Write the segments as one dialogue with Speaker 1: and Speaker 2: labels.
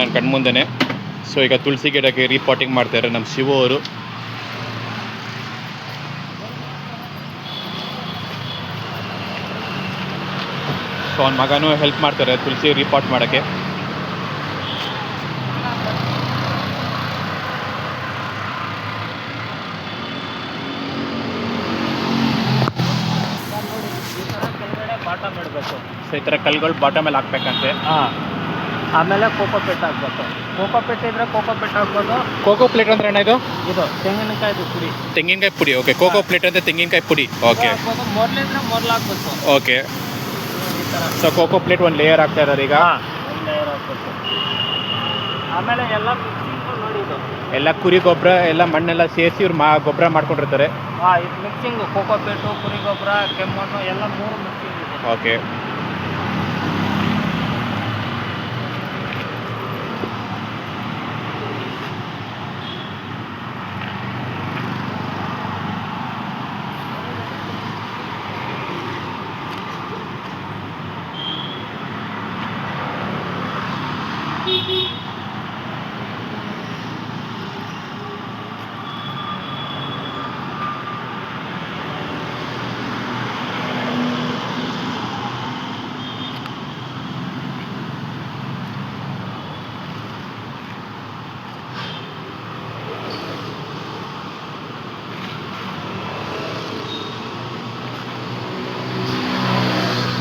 Speaker 1: ನನ್ನ ಕಣ್ಮುಂದೆ ಸೊ ಈಗ ತುಳಸಿ ಗಿಡಕ್ಕೆ ರೀಪಾಟಿಂಗ್ ಮಾಡ್ತಾರೆ ನಮ್ಮ ಶಿವ ಅವರು. ಸೊ ಅವ್ನ ಮಗನೂ ಹೆಲ್ಪ್ ಮಾಡ್ತಾರೆ ತುಳಸಿ ರೀಪಾಟ್ ಮಾಡೋಕ್ಕೆ. ಸೊ ಈ ಥರ ಕಲ್ಗಳು ಮೇಲೆ ಹಾಕ್ಬೇಕಂತೆ.
Speaker 2: ಹಾಂ. ಆಮೇಲೆ ಕೋಕೋ ಪೆಟ್ ಹಾಕ್ಬೇಕು. ಕೋಕೋ ಪೆಟ್ ಇದ್ರೆ ಕೋಕೋ ಪೆಟ್ ಹಾಕ್ಬೋದು.
Speaker 1: ಕೋಕೋ ಪ್ಲೇಟ್ ಅಂದ್ರೆ ಏನ ಇದು
Speaker 2: ಇದು ತೆಂಗಿನಕಾಯ್ದು ಪುಡಿ.
Speaker 1: ತೆಂಗಿನಕಾಯಿ ಪುಡಿ. ಓಕೆ ಕೋಕೋ ಪ್ಲೇಟ್ ಅಂದ್ರೆ ತೆಂಗಿನಕಾಯಿ ಪುಡಿ. ಓಕೆ
Speaker 2: ಹಾಕ್ಬೋದು. ಮೊದಲಿದ್ರೆ ಮೊದಲು ಹಾಕ್ಬೇಕು.
Speaker 1: ಓಕೆ ಸೊ ಕೋಕೋ ಪ್ಲೇಟ್ ಒಂದು ಲೇಯರ್ ಹಾಕ್ತಾ ಇದ್ದಾರೆ ಈಗ?
Speaker 2: ಒಂದು ಲೇಯರ್ ಹಾಕ್ಬೇಕು. ಆಮೇಲೆ ಎಲ್ಲ
Speaker 1: ಎಲ್ಲ ಕುರಿ ಗೊಬ್ಬರ ಎಲ್ಲ ಮಣ್ಣೆಲ್ಲ ಸೇರಿಸಿ ಇವ್ರು ಮಾ ಗೊಬ್ಬರ ಮಾಡ್ಕೊಂಡಿರ್ತಾರೆ.
Speaker 2: ಹಾಂ ಇದು ಮಿಕ್ಸಿಂಗು ಕೋಕೋ ಪೆಟ್ಟು ಕುರಿ ಗೊಬ್ಬರ ಕೆಮ್ಮಣ್ಣು ಎಲ್ಲ ಮೂರು ಮಿಕ್ಸಿಂಗ್
Speaker 1: ಓಕೆ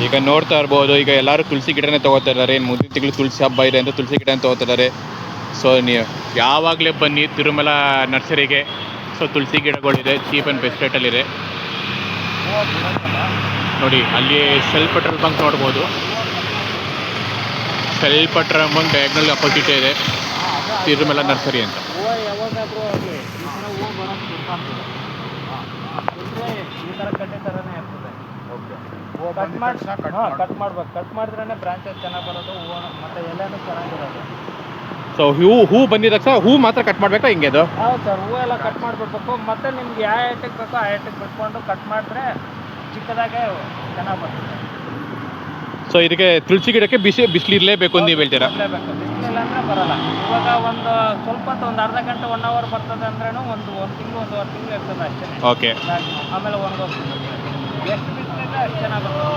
Speaker 1: ಈಗ ನೋಡ್ತಾ ಇರ್ಬೋದು, ಈಗ ಎಲ್ಲರೂ ತುಳಸಿ ಗಿಡನೇ ತೊಗೋತಾ ಇದ್ದಾರೆ. ಏನು ಮುಂದಿನ ತಿಂಗಳು ತುಳಸಿ ಹಬ್ಬ ಇದೆ ಅಂತ ತುಳಸಿ ಗಿಡನ ತೊಗೋತಾ ಇದ್ದಾರೆ. ಸೊ ನೀವು ಯಾವಾಗಲೇ ಬನ್ನಿ ತಿರುಮಲ ನರ್ಸರಿಗೆ. ಸೊ ತುಳಸಿ ಗಿಡಗಳಿದೆ, ಚೀಪ್ ಆ್ಯಂಡ್ ಬೆಸ್ಟ್ ರೇಟಲ್ಲಿದೆ. ನೋಡಿ, ಅಲ್ಲಿ ಸೆಲ್ ಪೆಟ್ರೋಲ್ ಬಂಕ್ ನೋಡ್ಬೋದು. Shell petrol bunk diagonal opposite ಇದೆ, ತಿರುಮಲ ನರ್ಸರಿ ಅಂತ.
Speaker 2: ಈ ಥರ ಹೂವು ಬರೋದು ಬಿಡ್ಬಾರ್ದು ಇದ್ರೆ ಈ ಥರ ಕಡ್ಡೆ ಥರನೇ ಇರ್ತದೆ ಕಟ್ ಮಾಡಿ ಹಾಂ ಕಟ್ ಮಾಡ್ಬೇಕು. ಕಟ್ ಮಾಡಿದ್ರೇ ಬ್ರಾಂಚಸ್ ಚೆನ್ನಾಗಿ ಬರೋದು ಹೂವು ಮತ್ತು ಎಲೆನೂ ಚೆನ್ನಾಗಿರೋದು.
Speaker 1: ಸೊ ಹೂ ಹೂ ಬಂದಿದ ತಕ್ಷಣ ಹೂ ಮಾತ್ರ ಕಟ್ ಮಾಡಬೇಕಾ? ಹಿಂಗೆ ಅದು
Speaker 2: ಹೌದು ಸರ್ ಹೂವು ಎಲ್ಲ ಕಟ್ ಮಾಡಿಬಿಡ್ಬೇಕು. ಮತ್ತು ನಿಮ್ಗೆ ಯಾವ ಐಟಕ್ಕೆ ಬೇಕೋ ಆ ಐಟಕ್ಕೆ ಬಿಟ್ಕೊಂಡು ಕಟ್ ಮಾಡಿದ್ರೆ ಚಿಕ್ಕದಾಗೆ ಚೆನ್ನಾಗಿ ಬರ್ತದೆ.
Speaker 1: ಸೊ ಇದಕ್ಕೆ ತುಳಸಿ ಗಿಡಕ್ಕೆ ಬಿಸಿ ಬಿಸಿಲು ಇರಲೇಬೇಕು ಅಂತ ನೀವು ಹೇಳ್ತೀರಾ?
Speaker 2: ಬಿಸಿಲಿಲ್ಲ ಅಂದರೆ ಬರಲ್ಲ. ಇವಾಗ ಒಂದು ಸ್ವಲ್ಪ ಹೊತ್ತು ಒಂದು ಅರ್ಧ ಗಂಟೆ ಒನ್ ಅವರ್ ಬರ್ತದೆ ಅಂದ್ರೂ ಒಂದು ಒಂದು ತಿಂಗಳು ಒಂದೂವರೆ ತಿಂಗಳು ಇರ್ತದೆ ಅಷ್ಟೇ.
Speaker 1: ಓಕೆ
Speaker 2: ಆಮೇಲೆ ಒಂದು ಎಷ್ಟು ಬಿಸಿಲಿದೆ ಅಷ್ಟು ಚೆನ್ನಾಗಿ ಬರ್ತದೆ